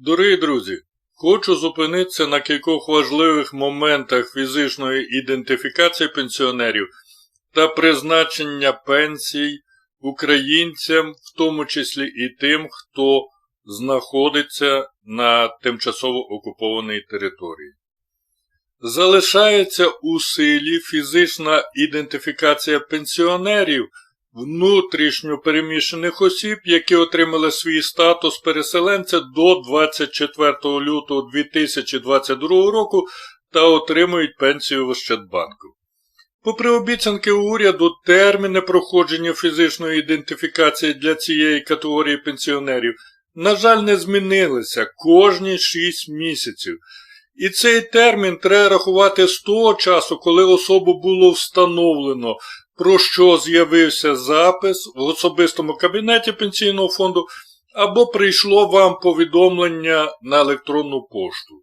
Дорогі друзі, хочу зупинитися на кількох важливих моментах фізичної ідентифікації пенсіонерів та призначення пенсій українцям, в тому числі і тим, хто знаходиться на тимчасово окупованій території. Залишається у силі фізична ідентифікація пенсіонерів внутрішньо переміщених осіб, які отримали свій статус переселенця до 24 лютого 2022 року та отримують пенсію в Ощадбанку. Попри обіцянки уряду, терміни проходження фізичної ідентифікації для цієї категорії пенсіонерів, на жаль, не змінилися кожні 6 місяців. І цей термін треба рахувати з того часу, коли особу було встановлено, про що з'явився запис в особистому кабінеті пенсійного фонду, або прийшло вам повідомлення на електронну пошту.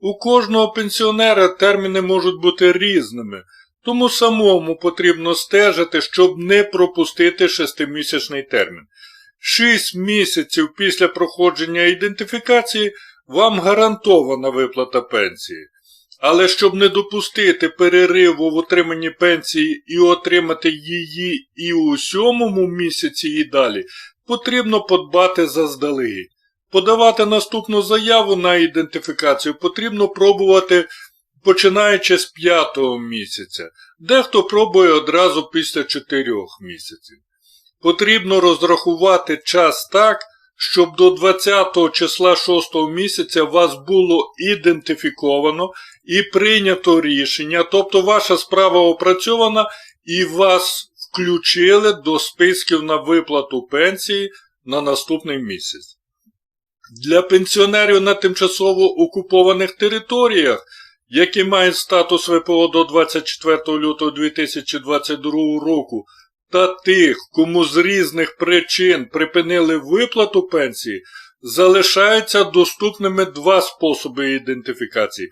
У кожного пенсіонера терміни можуть бути різними, тому самому потрібно стежити, щоб не пропустити шестимісячний термін. Шість місяців після проходження ідентифікації вам гарантована виплата пенсії. Але щоб не допустити перериву в отриманні пенсії і отримати її і у сьомому місяці і далі, потрібно подбати заздалегідь. Подавати наступну заяву на ідентифікацію потрібно пробувати починаючи з п'ятого місяця, дехто пробує одразу після чотирьох місяців. Потрібно розрахувати час так, щоб до 20 числа 6 місяця вас було ідентифіковано і прийнято рішення, тобто ваша справа опрацьована і вас включили до списків на виплату пенсії на наступний місяць. Для пенсіонерів на тимчасово окупованих територіях, які мають статус ВПО до 24 лютого 2022 року, та тих, кому з різних причин припинили виплату пенсії, залишаються доступними два способи ідентифікації.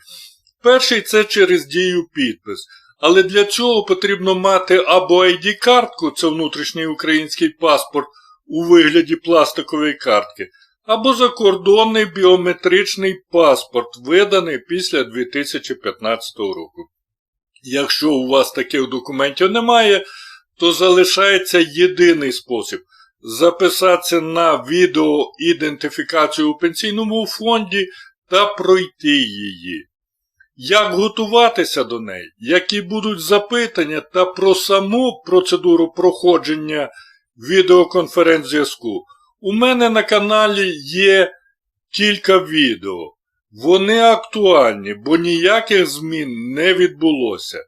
Перший це через дію підпис. Але для цього потрібно мати або ID-картку, це внутрішній український паспорт у вигляді пластикової картки, або закордонний біометричний паспорт, виданий після 2015 року. Якщо у вас таких документів немає, то залишається єдиний спосіб записатися на відеоідентифікацію у пенсійному фонді та пройти її. Як готуватися до неї, які будуть запитання та про саму процедуру проходження відеоконференц-зв'язку, у мене на каналі є кілька відео. Вони актуальні, бо ніяких змін не відбулося.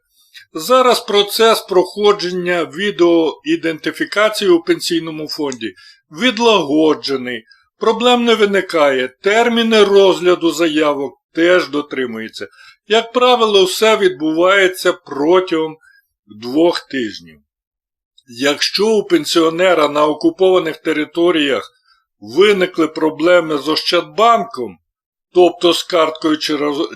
Зараз процес проходження відеоідентифікації у пенсійному фонді відлагоджений, проблем не виникає, терміни розгляду заявок теж дотримуються. Як правило, все відбувається протягом двох тижнів. Якщо у пенсіонера на окупованих територіях виникли проблеми з Ощадбанком, тобто з карткою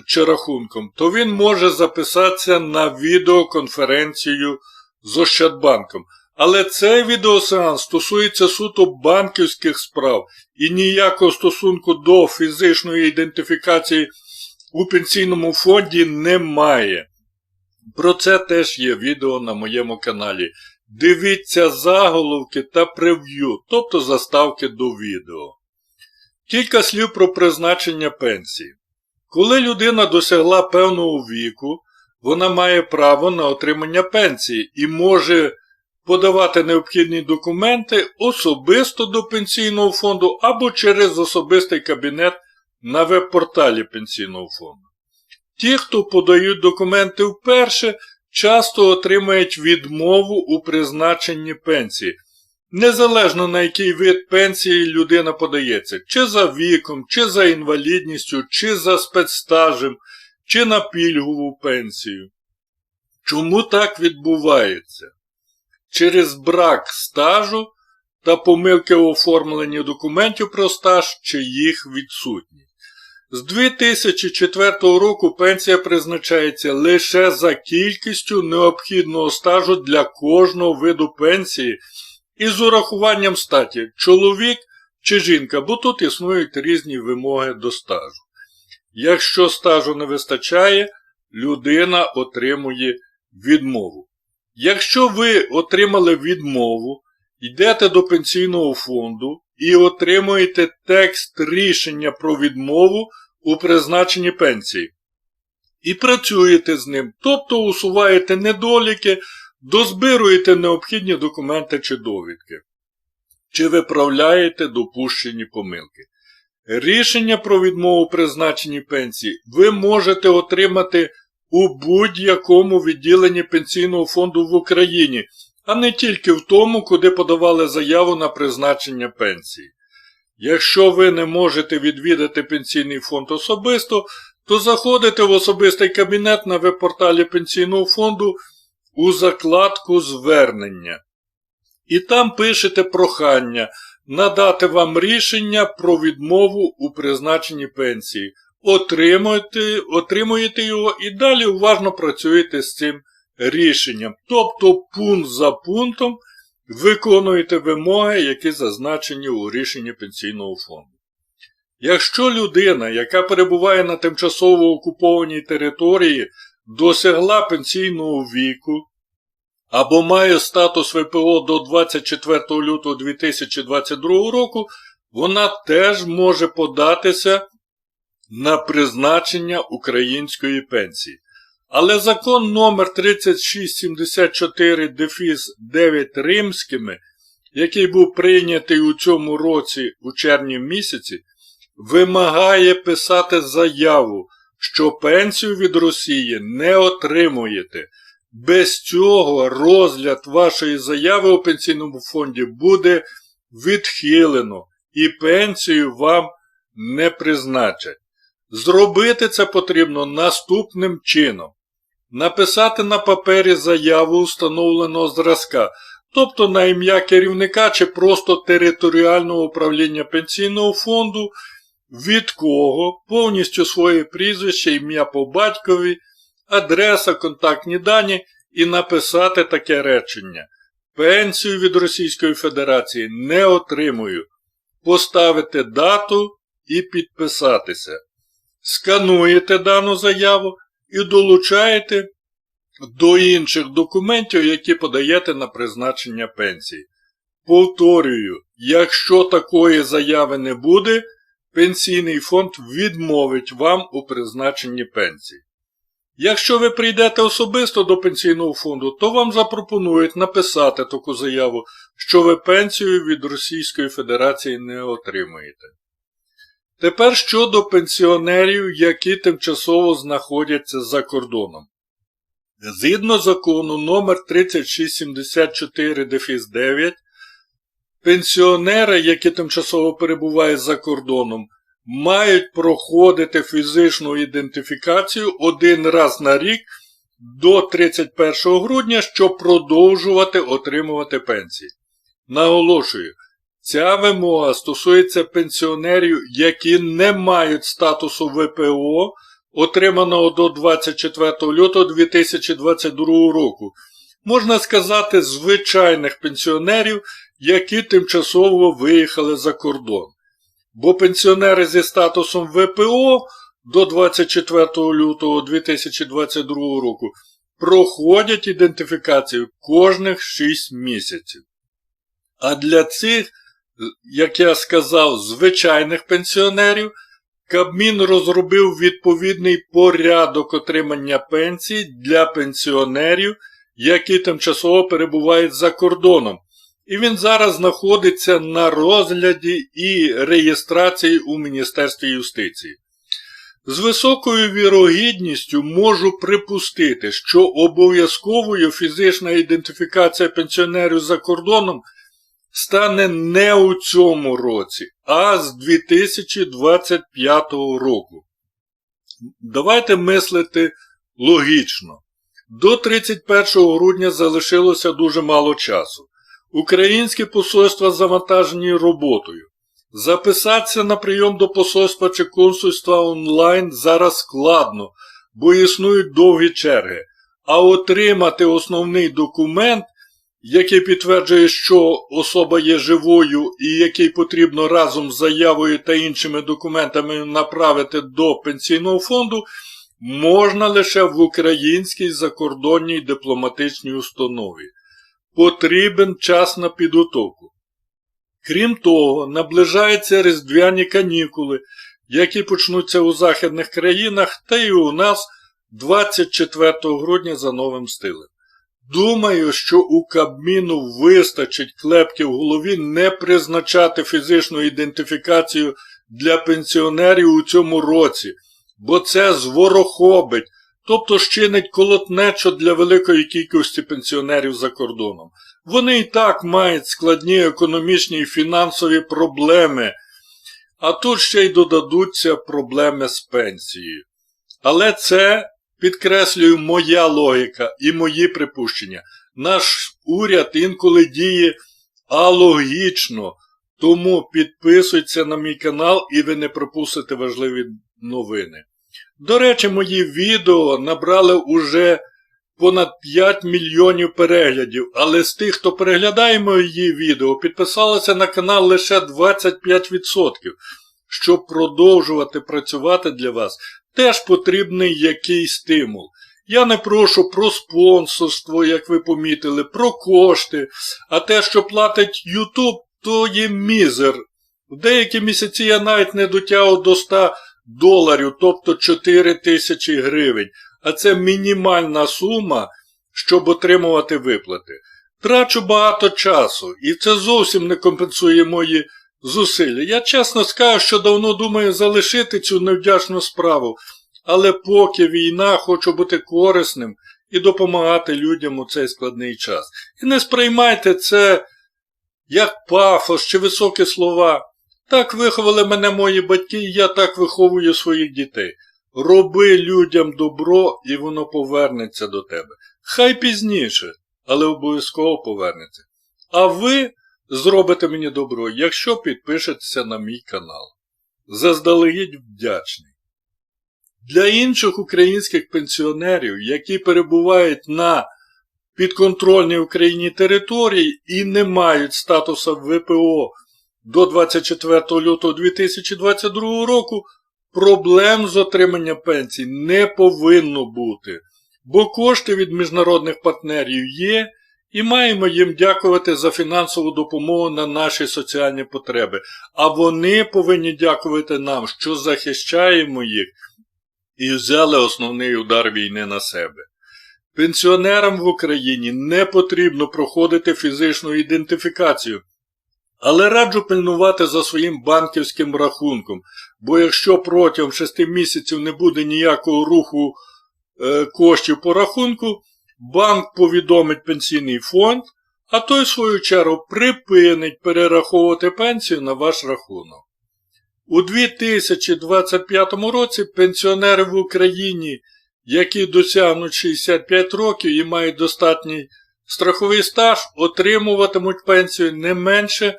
чи рахунком, то він може записатися на відеоконференцію з Ощадбанком. Але цей відеосеанс стосується суто банківських справ і ніякого стосунку до фізичної ідентифікації у пенсійному фонді немає. Про це теж є відео на моєму каналі. Дивіться заголовки та прев'ю, тобто заставки до відео. Кілька слів про призначення пенсії. Коли людина досягла певного віку, вона має право на отримання пенсії і може подавати необхідні документи особисто до пенсійного фонду або через особистий кабінет на веб-порталі Пенсійного фонду. Ті, хто подають документи вперше, часто отримають відмову у призначенні пенсії, незалежно на який вид пенсії людина подається, чи за віком, чи за інвалідністю, чи за спецстажем, чи на пільгову пенсію. Чому так відбувається? Через брак стажу та помилки у оформленні документів про стаж чи їх відсутність. З 2004 року пенсія призначається лише за кількістю необхідного стажу для кожного виду пенсії із урахуванням статі чоловік чи жінка, бо тут існують різні вимоги до стажу. Якщо стажу не вистачає, людина отримує відмову. Якщо ви отримали відмову, йдете до пенсійного фонду і отримуєте текст рішення про відмову у призначенні пенсії. І працюєте з ним, тобто усуваєте недоліки, дозбируєте необхідні документи чи довідки, чи виправляєте допущені помилки. Рішення про відмову призначенні пенсії ви можете отримати у будь-якому відділенні пенсійного фонду в Україні, а не тільки в тому, куди подавали заяву на призначення пенсії. Якщо ви не можете відвідати пенсійний фонд особисто, то заходите в особистий кабінет на веб-порталі пенсійного фонду у закладку звернення. І там пишете прохання надати вам рішення про відмову у призначенні пенсії. Отримуєте, отримуєте його і далі уважно працюєте з цим рішенням. Тобто пункт за пунктом виконуєте вимоги, які зазначені у рішенні пенсійного фонду. Якщо людина, яка перебуває на тимчасово окупованій території, досягла пенсійного віку або має статус ВПО до 24 лютого 2022 року, вона теж може податися на призначення української пенсії. Але закон номер 3674 дефіс 9 римськими, який був прийнятий у цьому році у червні місяці, вимагає писати заяву, що пенсію від Росії не отримуєте. Без цього розгляд вашої заяви у пенсійному фонді буде відхилено і пенсію вам не призначать. Зробити це потрібно наступним чином. Написати на папері заяву установленого зразка, тобто на ім'я керівника чи просто територіального управління пенсійного фонду, від кого повністю своє прізвище, ім'я по батькові, адреса, контактні дані і написати таке речення. Пенсію від Російської Федерації не отримую. Поставити дату і підписатися. Скануєте дану заяву і долучаєте до інших документів, які подаєте на призначення пенсії. Повторюю, якщо такої заяви не буде, пенсійний фонд відмовить вам у призначенні пенсії. Якщо ви прийдете особисто до пенсійного фонду, то вам запропонують написати таку заяву, що ви пенсію від Російської Федерації не отримуєте. Тепер щодо пенсіонерів, які тимчасово знаходяться за кордоном. Згідно закону номер 3674 дефіс 9, пенсіонери, які тимчасово перебувають за кордоном, мають проходити фізичну ідентифікацію один раз на рік до 31 грудня, щоб продовжувати отримувати пенсії. Наголошую, ця вимога стосується пенсіонерів, які не мають статусу ВПО, отриманого до 24 лютого 2022 року. Можна сказати, звичайних пенсіонерів, які тимчасово виїхали за кордон. Бо пенсіонери зі статусом ВПО до 24 лютого 2022 року проходять ідентифікацію кожних 6 місяців. А для цих, як я сказав, звичайних пенсіонерів Кабмін розробив відповідний порядок отримання пенсій для пенсіонерів, які тимчасово перебувають за кордоном. І він зараз знаходиться на розгляді і реєстрації у Міністерстві юстиції. З високою вірогідністю можу припустити, що обов'язковою фізична ідентифікація пенсіонерів за кордоном стане не у цьому році, а з 2025 року. Давайте мислити логічно. До 31 грудня залишилося дуже мало часу. Українські посольства завантажені роботою. Записатися на прийом до посольства чи консульства онлайн зараз складно, бо існують довгі черги. А отримати основний документ, який підтверджує, що особа є живою і який потрібно разом з заявою та іншими документами направити до пенсійного фонду, можна лише в українській закордонній дипломатичній установі. Потрібен час на підготовку. Крім того, наближаються різдвяні канікули, які почнуться у західних країнах та й у нас 24 грудня за новим стилем. Думаю, що у Кабміну вистачить клепки в голові не призначати фізичну ідентифікацію для пенсіонерів у цьому році, бо це зворохобить, тобто щинить колотнечо для великої кількості пенсіонерів за кордоном. Вони і так мають складні економічні і фінансові проблеми, а тут ще й додадуться проблеми з пенсією. Але це, підкреслюю, моя логіка і мої припущення. Наш уряд інколи діє алогічно, тому підписуйтесь на мій канал і ви не пропустите важливі новини. До речі, мої відео набрали уже понад 5 мільйонів переглядів, але з тих, хто переглядає мої відео, підписалося на канал лише 25%. Щоб продовжувати працювати для вас, теж потрібний якийсь стимул. Я не прошу про спонсорство, як ви помітили, про кошти, а те, що платить YouTube, то є мізер. В деякі місяці я навіть не дотягав до 100 доларів, тобто 4 тисячі гривень, а це мінімальна сума, щоб отримувати виплати. Трачу багато часу, і це зовсім не компенсує мої зусилля. Я чесно скажу, що давно думаю залишити цю невдячну справу, але поки війна хочу бути корисним і допомагати людям у цей складний час. І не сприймайте це як пафос чи високі слова. Так виховали мене мої батьки, і я так виховую своїх дітей. Роби людям добро, і воно повернеться до тебе. Хай пізніше, але обов'язково повернеться. А ви зробите мені добро, якщо підпишетеся на мій канал. Заздалегідь вдячний. Для інших українських пенсіонерів, які перебувають на підконтрольній Україні території і не мають статусу ВПО до 24 лютого 2022 року, проблем з отриманням пенсій не повинно бути, бо кошти від міжнародних партнерів є і маємо їм дякувати за фінансову допомогу на наші соціальні потреби. А вони повинні дякувати нам, що захищаємо їх і взяли основний удар війни на себе. Пенсіонерам в Україні не потрібно проходити фізичну ідентифікацію, але раджу пильнувати за своїм банківським рахунком, бо якщо протягом 6 місяців не буде ніякого руху е, коштів по рахунку, банк повідомить пенсійний фонд, а той, в свою чергу, припинить перераховувати пенсію на ваш рахунок. У 2025 році пенсіонери в Україні, які досягнуть 65 років і мають достатній страховий стаж, отримуватимуть пенсію не менше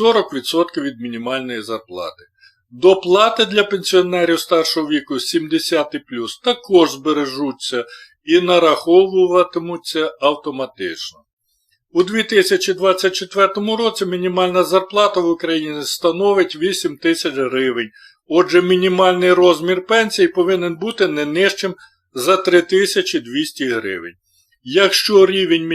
40% від мінімальної зарплати. Доплати для пенсіонерів старшого віку 70 також збережуться і нараховуватимуться автоматично. У 2024 році мінімальна зарплата в Україні становить 8 тисяч гривень. Отже, мінімальний розмір пенсії повинен бути не нижчим за 3200 гривень. Якщо рівень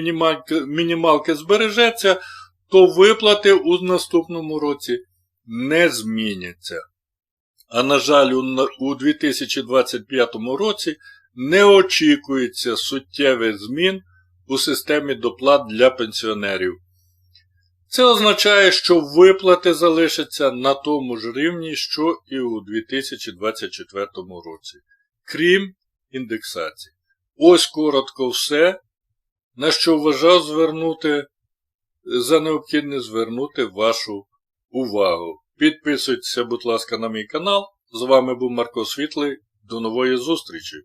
мінімалки збережеться, то виплати у наступному році не зміняться. А на жаль, у 2025 році не очікується суттєвих змін у системі доплат для пенсіонерів. Це означає, що виплати залишаться на тому ж рівні, що і у 2024 році, крім індексації. Ось коротко все, на що вважав звернути за необхідне звернути вашу увагу. Підписуйтеся, будь ласка, на мій канал. З вами був Марко Світлий. До нової зустрічі!